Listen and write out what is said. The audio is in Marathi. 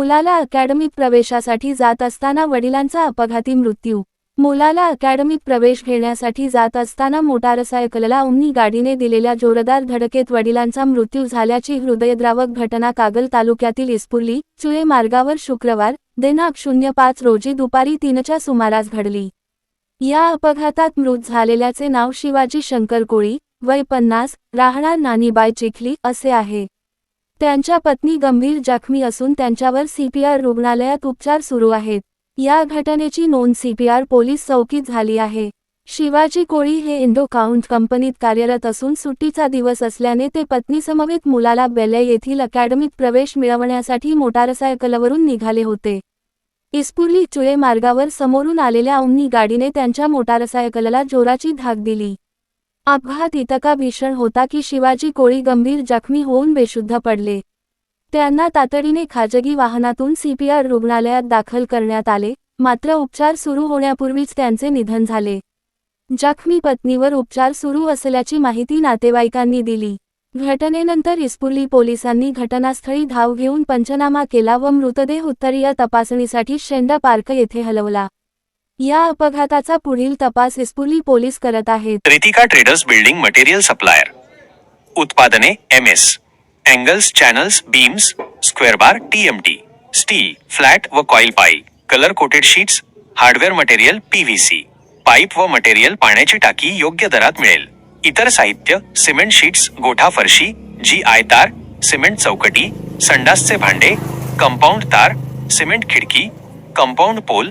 मुलाला अकॅडमीत प्रवेशासाठी जात असताना वडिलांचा अपघाती मृत्यू. मुलाला अकॅडमीत प्रवेश घेण्यासाठी जात असताना मोटारसायकलला उमनी गाडीने दिलेल्या जोरदार धडकेत वडिलांचा मृत्यू झाल्याची हृदयद्रावक घटना कागल तालुक्यातील इस्पुर्ली चुळे मार्गावर शुक्रवार दिनांक शून्य पाच रोजी दुपारी तीनच्या सुमारास घडली. या अपघातात मृत झालेल्याचे नाव शिवाजी शंकर कोळी वय पन्नास राहणार नानीबाई चिखली असे आहे. त्यांच्या पत्नी गंभीर जखमी असून त्यांच्यावर सीपीआर रुग्णालयात उपचार सुरू आहेत. या घटनेची नोंद सीपीआर पोलीस चौकीत झाली आहे. शिवाजी कोळी हे इंडो काउंट कंपनीत कार्यरत असून सुट्टीचा दिवस असल्याने ते पत्नीसमवेत मुलाला बेले येथील अकॅडमीत प्रवेश मिळवण्यासाठी मोटारसायकलवरून निघाले होते. इस्पुर्ली चुळे मार्गावर समोरून आलेल्या ओमनी गाडीने त्यांच्या मोटारसायकलला जोराची धाक दिली. अपघात इतका भीषण होता की शिवाजी कोळी गंभीर जखमी होऊन बेशुद्ध पडले. त्यांना तातडीने खाजगी वाहनातून सीपीआर रुग्णालयात दाखल करण्यात आले मात्र उपचार सुरू होण्यापूर्वीच त्यांचे निधन झाले. जखमी पत्नीवर उपचार सुरू असल्याची माहिती नातेवाईकांनी दिली. घटनेनंतर इस्पुर्ली पोलिसांनी घटनास्थळी धाव घेऊन पंचनामा केला व मृतदेह उत्तरीय तपासणीसाठी शेंडा पार्क येथे हलवला. या अपघाताचा पुढील तपास इस्पुर्ली पोलीस करत आहेत. Ritika traders building material supplier. उत्पादने M S angles channels beams square bar T M T steel flat व कॉईल पाई colour coated sheets hardware material PVC pipe व मटेरियल पाण्याची टाकी योग्य दरात मिळेल. इतर साहित्य सिमेंट शीट्स गोठा फरशी जी आय तार सिमेंट चौकटी संडासचे भांडे कंपाऊंड तार सिमेंट खिडकी कंपाऊंड पोल